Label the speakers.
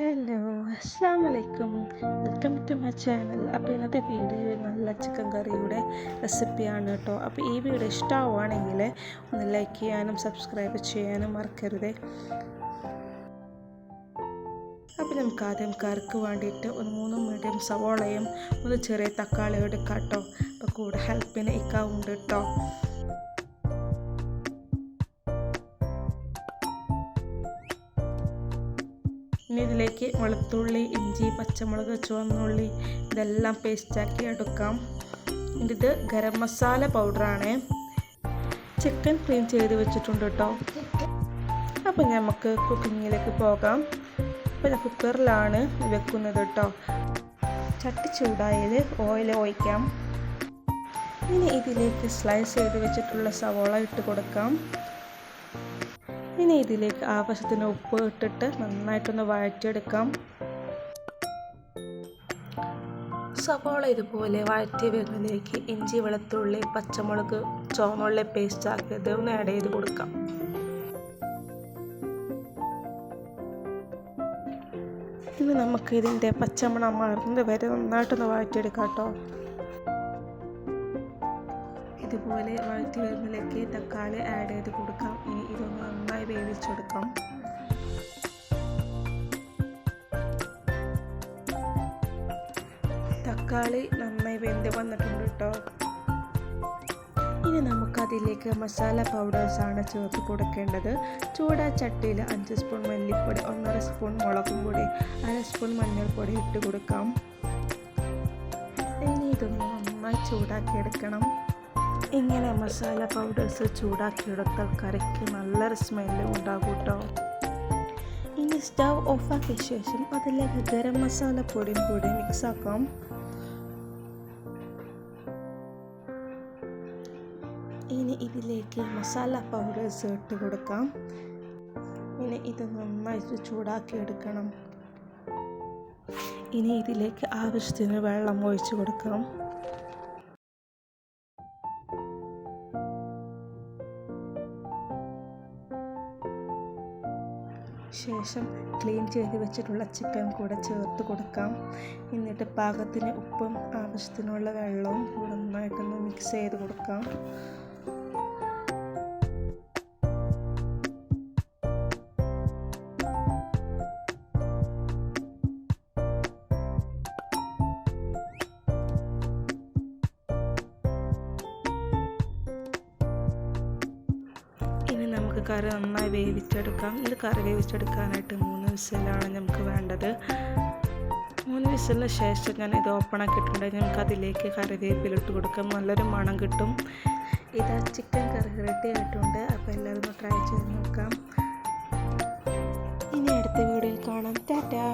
Speaker 1: Hello അസ്സാം വലൈക്കും welcome to my channel. അപ്പോൾ ഇന്നത്തെ വീഡിയോ നല്ല ചിക്കൻ കറിയുടെ റെസിപ്പിയാണ് കേട്ടോ. അപ്പോൾ ഈ വീഡിയോ ഇഷ്ടമാവുകയാണെങ്കിൽ ഒന്ന് ലൈക്ക് ചെയ്യാനും സബ്സ്ക്രൈബ് ചെയ്യാനും മറക്കരുത്. അപ്പോൾ നമുക്ക് ആദ്യം കറിക്ക് വേണ്ടിയിട്ട് ഒരു മൂന്ന് മീഡിയം സവോളയും ഒന്ന് ചെറിയ തക്കാളിയും എടുക്കാം കേട്ടോ. അപ്പോൾ കൂടെ ഹെൽപ്പിന് ഇക്കാവുണ്ട് കേട്ടോ. ഇനി ഇതിലേക്ക് വെളുത്തുള്ളി ഇഞ്ചി പച്ചമുളക് ചുവന്നുള്ളി ഇതെല്ലാം പേസ്റ്റാക്കി എടുക്കാം. ഇത് ഗരം മസാല പൗഡറാണ് ചിക്കൻ ക്ലീൻ ചെയ്ത് വെച്ചിട്ടുണ്ട് കേട്ടോ അപ്പോൾ നമുക്ക് കുക്കിങ്ങിലേക്ക് പോകാം. അപ്പോൾ കുക്കറിലാണ് വെക്കുന്നത് കേട്ടോ ചട്ടി ചൂടായത് ഓയിൽ ഒഴിക്കാം. ഇനി ഇതിലേക്ക് സ്ലൈസ് ചെയ്ത് വെച്ചിട്ടുള്ള സവോള ഇട്ട് കൊടുക്കാം. ഇനി ഇതിലേക്ക് ആവശ്യത്തിന് ഉപ്പ് ഇട്ടിട്ട് നന്നായിട്ടൊന്ന് വഴറ്റിയെടുക്കാം. സവാള ഇതുപോലെ വഴറ്റി വരുന്നതിലേക്ക് ഇഞ്ചി വെളുത്തുള്ളി പച്ചമുളക് ചുവന്നുള്ളി പേസ്റ്റ് ആക്കിയത് ഒന്ന് ആഡ് ചെയ്ത് കൊടുക്കാം. ഇനി നമുക്ക് ഇതിന്റെ പച്ചമണം മാറുന്നത് വരെ നന്നായിട്ടൊന്ന് വഴറ്റിയെടുക്കാം കേട്ടോ. ഇതുപോലെ വഴറ്റി വരുമ്പോഴേക്ക് തക്കാളി ആഡ് ചെയ്ത് കൊടുക്കാം. ഇനി ഇതൊന്ന് നന്നായി വേവിച്ചെടുക്കാം. തക്കാളി നന്നായി വെന്ത് വന്നിട്ടുണ്ട് കേട്ടോ ഇനി നമുക്കതിലേക്ക് മസാല പൗഡേഴ്സാണ് ചേർത്ത് കൊടുക്കേണ്ടത്. ചൂടാ ചട്ടിയിൽ അഞ്ച് സ്പൂൺ മല്ലിപ്പൊടി ഒന്നര സ്പൂൺ മുളകും പൊടി അര സ്പൂൺ മഞ്ഞൾപ്പൊടി ഇട്ട് കൊടുക്കാം. ഇനി ഇതൊന്ന് നന്നായി ചൂടാക്കി എടുക്കണം. ഇങ്ങനെ മസാല പൗഡേഴ്സ് ചൂടാക്കിയെടുത്താൽ കറിക്ക് നല്ലൊരു സ്മെല്ല് ഉണ്ടാകും കേട്ടോ ഇനി സ്റ്റവ് ഓഫാക്കിയ ശേഷം അതിലേക്ക് ഗരം മസാല പൊടിയും കൂടി മിക്സാക്കാം ഇനി ഇതിലേക്ക് മസാല പൗഡേഴ്സ് ഇട്ട് കൊടുക്കാം. ഇനി ഇത് നന്നായിട്ട് ചൂടാക്കി എടുക്കണം. ഇനി ഇതിലേക്ക് ആവശ്യത്തിന് വെള്ളം ഒഴിച്ചു കൊടുക്കാം. ശേഷം ക്ലീൻ ചെയ്ത് വെച്ചിട്ടുള്ള ചിക്കൻ കൂടെ ചേർത്ത് കൊടുക്കാം. എന്നിട്ട് പാകത്തിന് ഉപ്പും ആവശ്യത്തിനുള്ള വെള്ളവും നന്നായിട്ടൊന്ന് മിക്സ് ചെയ്ത് കൊടുക്കാം. കറി നന്നായി വേവിച്ചെടുക്കാം. ഇത് കറി വേവിച്ചെടുക്കാനായിട്ട് മൂന്ന് വിസിലാണ് നമുക്ക് വേണ്ടത്. മൂന്ന് വിസിലിന് ശേഷം ഞാൻ ഇത് ഓപ്പൺ ആക്കിയിട്ടുണ്ടെങ്കിൽ നമുക്ക് അതിലേക്ക് കറിവേപ്പിലിട്ട് കൊടുക്കാം. നല്ലൊരു മണം കിട്ടും. ഇത് ചിക്കൻ കറി റെഡി ആയിട്ടുണ്ട്. അപ്പോൾ എല്ലാവരും ട്രൈ ചെയ്ത് നോക്കാം. ഇനി അടുത്ത വീഡിയോയിൽ കാണാം. ടാറ്റാ.